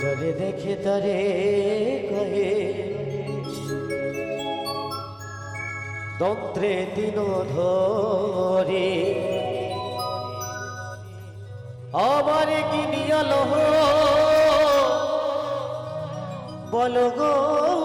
জলে দেখে তরে কহে দন্ত্রে দিন ধরে। আবার কি নিয়ল বল গৌর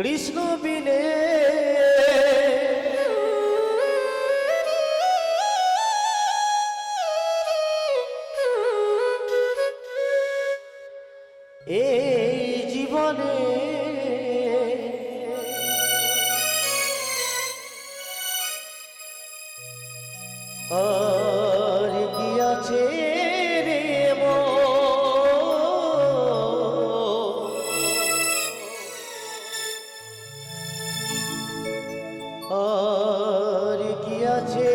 কৃষ্ণ বিনে। এই জীবনে আর আর কি আছে?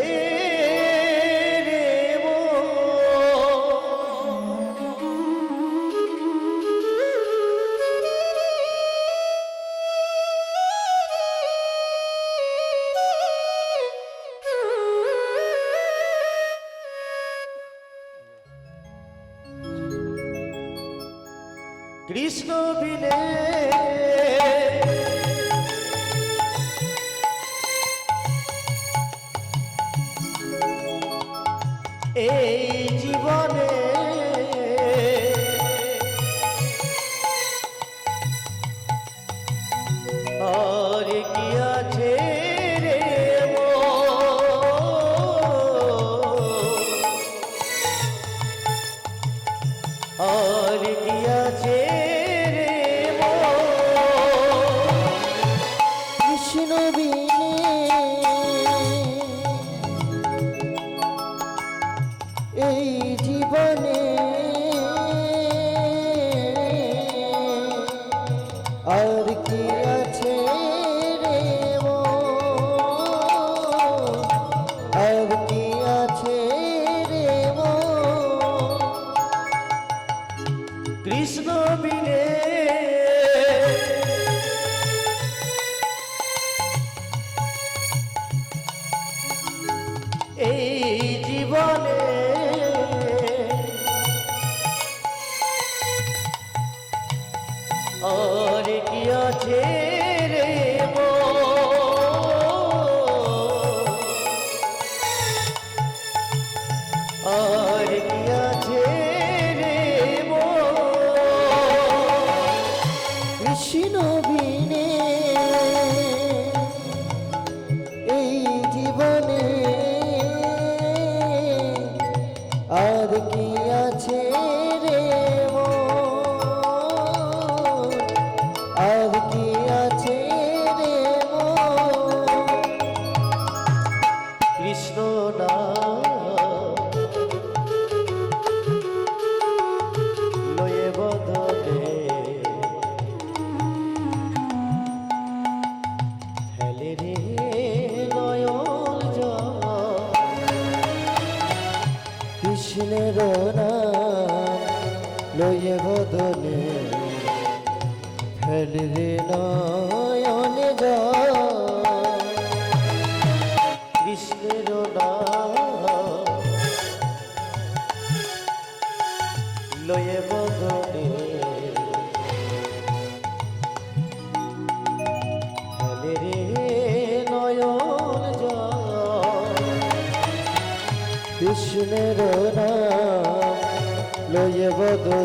কৃষ্ণ বিনে কৃষ্ণ আর কি আছে? জলে ফেলরে নয়নে কৃষ্ণের লয়ে বদলে ফেলরে নয়ন লয়ে বদলে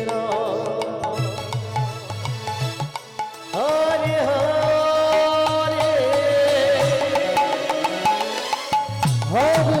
Oh.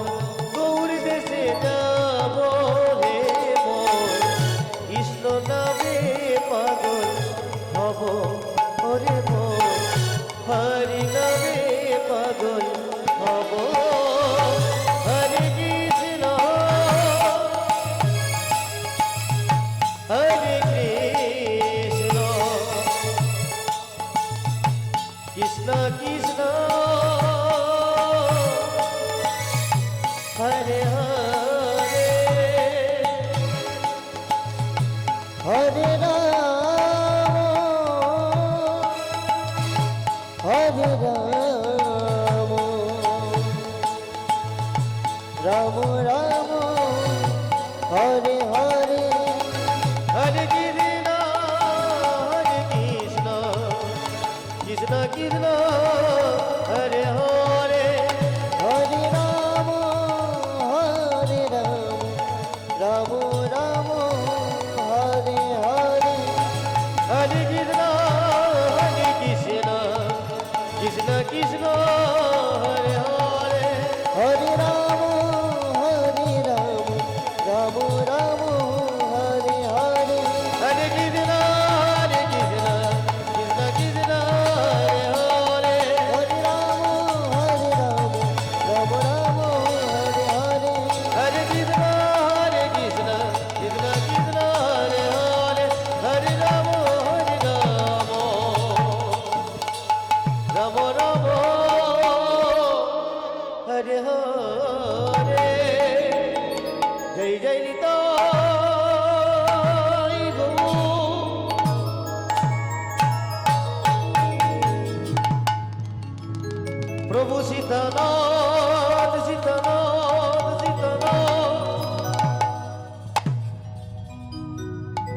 প্রভু শীতনাথ শীতনাথ শীতনাথ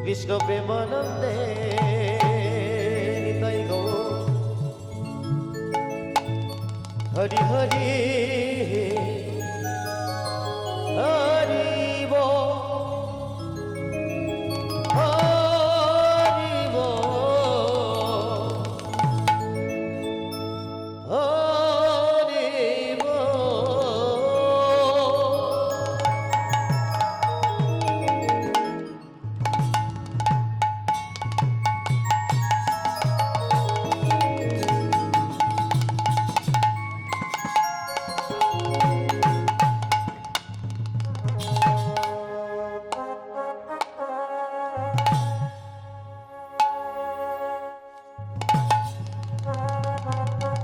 কৃষ্ণ প্রেমানন্দে নিতাই গো। হরি হরি